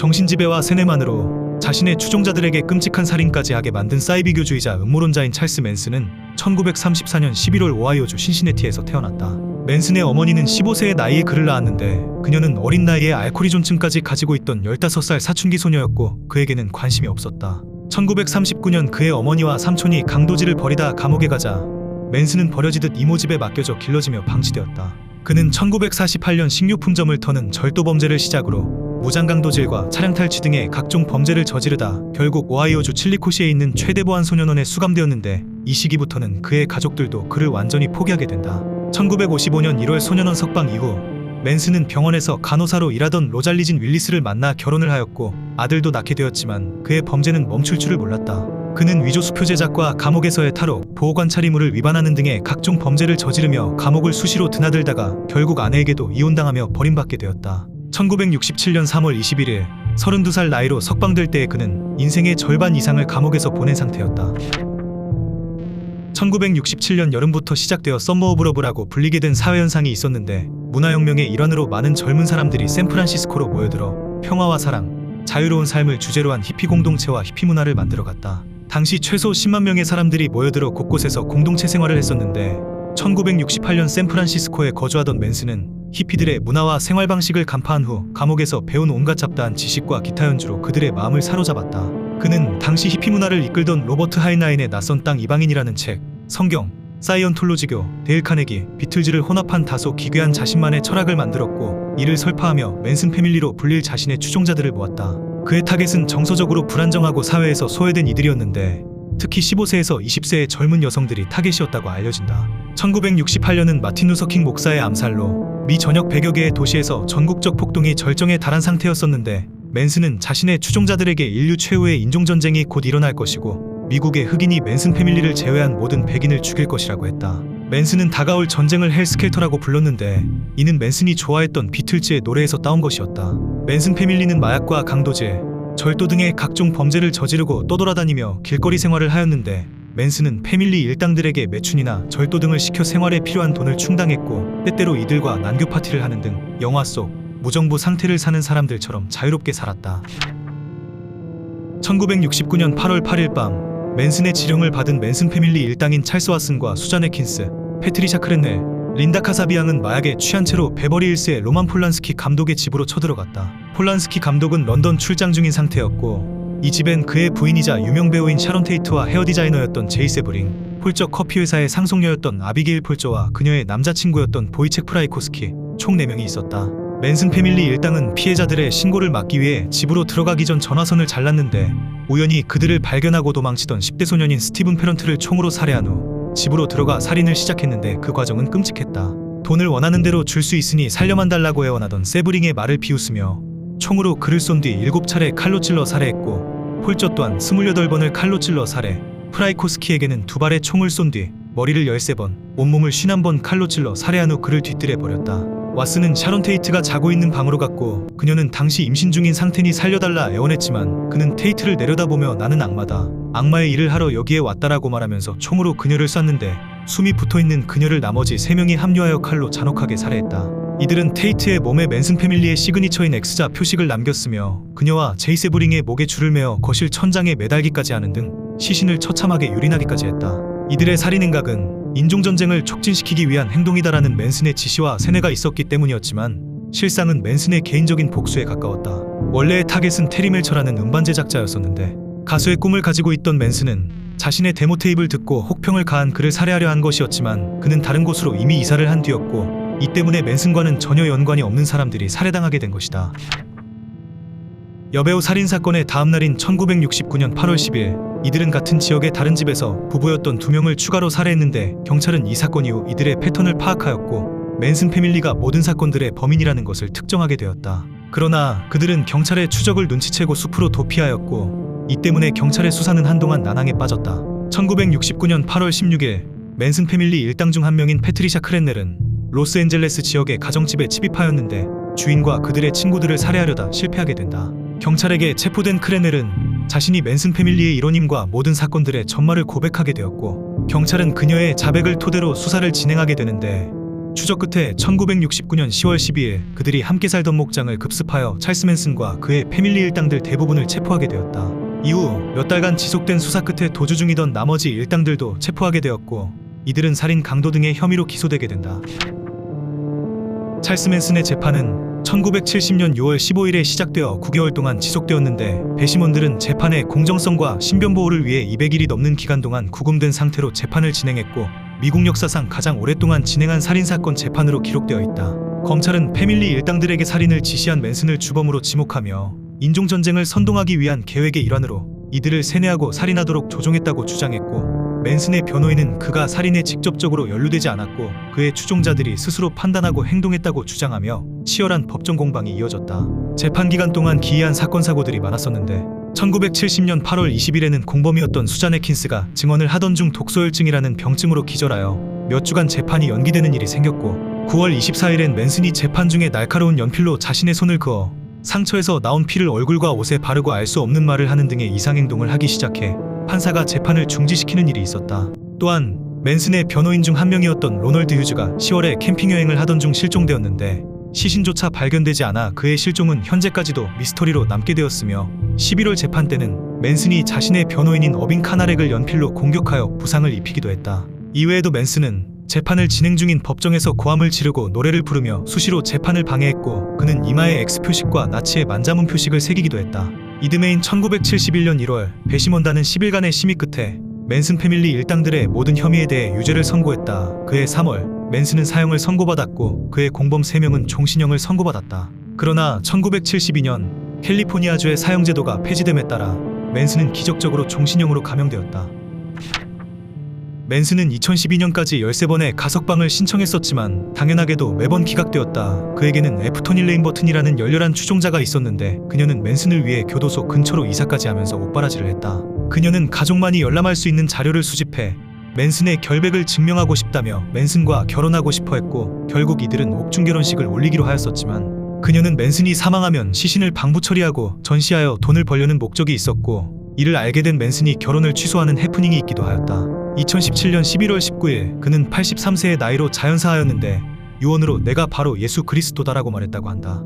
정신지배와 세뇌만으로 자신의 추종자들에게 끔찍한 살인까지 하게 만든 사이비교주의자 음모론자인 찰스 맨슨은 1934년 11월 오하이오주 신시내티에서 태어났다. 맨슨의 어머니는 15세의 나이에 그를 낳았는데 그녀는 어린 나이에 알코리존증까지 가지고 있던 15살 사춘기 소녀였고 그에게는 관심이 없었다. 1939년 그의 어머니와 삼촌이 강도질을 벌이다 감옥에 가자 맨슨은 버려지듯 이모 집에 맡겨져 길러지며 방치되었다. 그는 1948년 식료품점을 터는 절도 범죄를 시작으로 무장강도질과 차량 탈취 등의 각종 범죄를 저지르다 결국 오하이오주 칠리코시에 있는 최대 보안 소년원에 수감되었는데 이 시기부터는 그의 가족들도 그를 완전히 포기하게 된다. 1955년 1월 소년원 석방 이후 맨슨은 병원에서 간호사로 일하던 로잘리진 윌리스를 만나 결혼을 하였고 아들도 낳게 되었지만 그의 범죄는 멈출 줄을 몰랐다. 그는 위조 수표 제작과 감옥에서의 탈옥, 보호관찰의무를 위반하는 등의 각종 범죄를 저지르며 감옥을 수시로 드나들다가 결국 아내에게도 이혼당하며 버림받게 되었다. 1967년 3월 21일 32살 나이로 석방될 때에 그는 인생의 절반 이상을 감옥에서 보낸 상태였다. 1967년 여름부터 시작되어 썸머 오브 러브라고 불리게 된 사회현상이 있었는데 문화혁명의 일환으로 많은 젊은 사람들이 샌프란시스코로 모여들어 평화와 사랑, 자유로운 삶을 주제로 한 히피 공동체와 히피 문화를 만들어갔다. 당시 최소 10만 명의 사람들이 모여들어 곳곳에서 공동체 생활을 했었는데 1968년 샌프란시스코에 거주하던 맨슨은 히피들의 문화와 생활 방식을 간파한 후 감옥에서 배운 온갖 잡다한 지식과 기타 연주로 그들의 마음을 사로잡았다. 그는 당시 히피 문화를 이끌던 로버트 하이나인의 낯선 땅 이방인이라는 책, 성경, 사이언톨로지교, 데일 카네기, 비틀즈를 혼합한 다소 기괴한 자신만의 철학을 만들었고 이를 설파하며 맨슨 패밀리로 불릴 자신의 추종자들을 모았다. 그의 타겟은 정서적으로 불안정하고 사회에서 소외된 이들이었는데 특히 15세에서 20세의 젊은 여성들이 타겟이었다고 알려진다. 1968년은 마틴 루서킹 목사의 암살로 미 전역 100여 개의 도시에서 전국적 폭동이 절정에 달한 상태였었는데 맨슨은 자신의 추종자들에게 인류 최후의 인종전쟁이 곧 일어날 것이고 미국의 흑인이 맨슨 패밀리를 제외한 모든 백인을 죽일 것이라고 했다. 맨슨은 다가올 전쟁을 헬스켈터라고 불렀는데 이는 맨슨이 좋아했던 비틀즈의 노래에서 따온 것이었다. 맨슨 패밀리는 마약과 강도질, 절도 등의 각종 범죄를 저지르고 떠돌아다니며 길거리 생활을 하였는데 맨슨은 패밀리 일당들에게 매춘이나 절도 등을 시켜 생활에 필요한 돈을 충당했고 때때로 이들과 난교 파티를 하는 등 영화 속 무정부 상태를 사는 사람들처럼 자유롭게 살았다. 1969년 8월 8일 밤 맨슨의 지령을 받은 맨슨 패밀리 일당인 찰스 왓슨과 수잔 에킨스, 패트리샤 크렌넬, 린다 카사비앙은 마약에 취한 채로 베버리 힐스의 로만 폴란스키 감독의 집으로 쳐들어갔다. 폴란스키 감독은 런던 출장 중인 상태였고 이 집엔 그의 부인이자 유명 배우인 샤론 테이트와 헤어 디자이너였던 제이 세브링, 폴적 커피 회사의 상속녀였던 아비게일 폴저와 그녀의 남자친구였던 보이책 프라이코스키 총 4명이 있었다. 맨슨 패밀리 일당은 피해자들의 신고를 막기 위해 집으로 들어가기 전 전화선을 잘랐는데 우연히 그들을 발견하고 도망치던 10대 소년인 스티븐 페런트를 총으로 살해한 후 집으로 들어가 살인을 시작했는데 그 과정은 끔찍했다. 돈을 원하는 대로 줄 수 있으니 살려만 달라고 애원하던 세브링의 말을 비웃으며 총으로 그를 쏜 뒤 7차례 칼로 찔러 살해했고 폴저 또한 28번을 칼로 찔러 살해 프라이코스키에게는 두 발의 총을 쏜 뒤 머리를 13번, 온몸을 51번 칼로 찔러 살해한 후 그를 뒤뜰에 버렸다. 왓슨은 샤론 테이트가 자고 있는 방으로 갔고 그녀는 당시 임신 중인 상태니 살려달라 애원했지만 그는 테이트를 내려다보며 나는 악마다. 악마의 일을 하러 여기에 왔다라고 말하면서 총으로 그녀를 쐈는데 숨이 붙어있는 그녀를 나머지 3명이 합류하여 칼로 잔혹하게 살해했다. 이들은 테이트의 몸에 맨슨 패밀리의 시그니처인 X자 표식을 남겼으며 그녀와 제이세브링의 목에 줄을 매어 거실 천장에 매달기까지 하는 등 시신을 처참하게 유린하기까지 했다. 이들의 살인 행각은 인종전쟁을 촉진시키기 위한 행동이다라는 맨슨의 지시와 세뇌가 있었기 때문이었지만 실상은 맨슨의 개인적인 복수에 가까웠다. 원래의 타겟은 테리 멜처라는 음반 제작자였었는데 가수의 꿈을 가지고 있던 맨슨은 자신의 데모 테이프를 듣고 혹평을 가한 그를 살해하려 한 것이었지만 그는 다른 곳으로 이미 이사를 한 뒤였고 이 때문에 맨슨과는 전혀 연관이 없는 사람들이 살해당하게 된 것이다. 여배우 살인 사건의 다음 날인 1969년 8월 10일 이들은 같은 지역의 다른 집에서 부부였던 두 명을 추가로 살해했는데 경찰은 이 사건 이후 이들의 패턴을 파악하였고 맨슨 패밀리가 모든 사건들의 범인이라는 것을 특정하게 되었다. 그러나 그들은 경찰의 추적을 눈치채고 숲으로 도피하였고 이 때문에 경찰의 수사는 한동안 난항에 빠졌다. 1969년 8월 16일 맨슨 패밀리 일당 중 한 명인 패트리샤 크렌넬은 로스앤젤레스 지역의 가정집에 침입하였는데 주인과 그들의 친구들을 살해하려다 실패하게 된다. 경찰에게 체포된 크레넬은 자신이 맨슨 패밀리의 일원임과 모든 사건들의 전말을 고백하게 되었고 경찰은 그녀의 자백을 토대로 수사를 진행하게 되는데 추적 끝에 1969년 10월 12일 그들이 함께 살던 목장을 급습하여 찰스 맨슨과 그의 패밀리 일당들 대부분을 체포하게 되었다. 이후 몇 달간 지속된 수사 끝에 도주 중이던 나머지 일당들도 체포하게 되었고 이들은 살인 강도 등의 혐의로 기소되게 된다. 찰스 맨슨의 재판은 1970년 6월 15일에 시작되어 9개월 동안 지속되었는데 배심원들은 재판의 공정성과 신변 보호를 위해 200일이 넘는 기간 동안 구금된 상태로 재판을 진행했고 미국 역사상 가장 오랫동안 진행한 살인 사건 재판으로 기록되어 있다. 검찰은 패밀리 일당들에게 살인을 지시한 맨슨을 주범으로 지목하며 인종 전쟁을 선동하기 위한 계획의 일환으로 이들을 세뇌하고 살인하도록 조종했다고 주장했고 맨슨의 변호인은 그가 살인에 직접적으로 연루되지 않았고 그의 추종자들이 스스로 판단하고 행동했다고 주장하며 치열한 법정 공방이 이어졌다. 재판 기간 동안 기이한 사건 사고들이 많았었는데 1970년 8월 20일에는 공범이었던 수잔 에킨스가 증언을 하던 중 독소혈증이라는 병증으로 기절하여 몇 주간 재판이 연기되는 일이 생겼고 9월 24일엔 맨슨이 재판 중에 날카로운 연필로 자신의 손을 그어 상처에서 나온 피를 얼굴과 옷에 바르고 알 수 없는 말을 하는 등의 이상 행동을 하기 시작해 판사가 재판을 중지시키는 일이 있었다. 또한 맨슨의 변호인 중 한 명이었던 로널드 휴즈가 10월에 캠핑 여행을 하던 중 실종되었는데 시신조차 발견되지 않아 그의 실종은 현재까지도 미스터리로 남게 되었으며 11월 재판 때는 맨슨이 자신의 변호인인 어빈 카나렉을 연필로 공격하여 부상을 입히기도 했다. 이외에도 맨슨은 재판을 진행 중인 법정에서 고함을 지르고 노래를 부르며 수시로 재판을 방해했고 그는 이마에 X 표식과 나치의 만자문 표식을 새기기도 했다. 이듬해인 1971년 1월 배심원단은 10일간의 심의 끝에 맨슨 패밀리 일당들의 모든 혐의에 대해 유죄를 선고했다. 그해 3월 맨슨은 사형을 선고받았고 그의 공범 3명은 종신형을 선고받았다. 그러나 1972년 캘리포니아주의 사형 제도가 폐지됨에 따라 맨슨은 기적적으로 종신형으로 감형되었다. 맨슨은 2012년까지 13번의 가석방을 신청했었지만 당연하게도 매번 기각되었다. 그에게는 애프토니 레인버튼이라는 열렬한 추종자가 있었는데 그녀는 맨슨을 위해 교도소 근처로 이사까지 하면서 옷바라지를 했다. 그녀는 가족만이 열람할 수 있는 자료를 수집해 맨슨의 결백을 증명하고 싶다며 맨슨과 결혼하고 싶어 했고 결국 이들은 옥중 결혼식을 올리기로 하였었지만 그녀는 맨슨이 사망하면 시신을 방부 처리하고 전시하여 돈을 벌려는 목적이 있었고 이를 알게 된 맨슨이 결혼을 취소하는 해프닝이 있기도 하였다. 2017년 11월 19일 그는 83세의 나이로 자연사하였는데 유언으로 내가 바로 예수 그리스도다라고 말했다고 한다.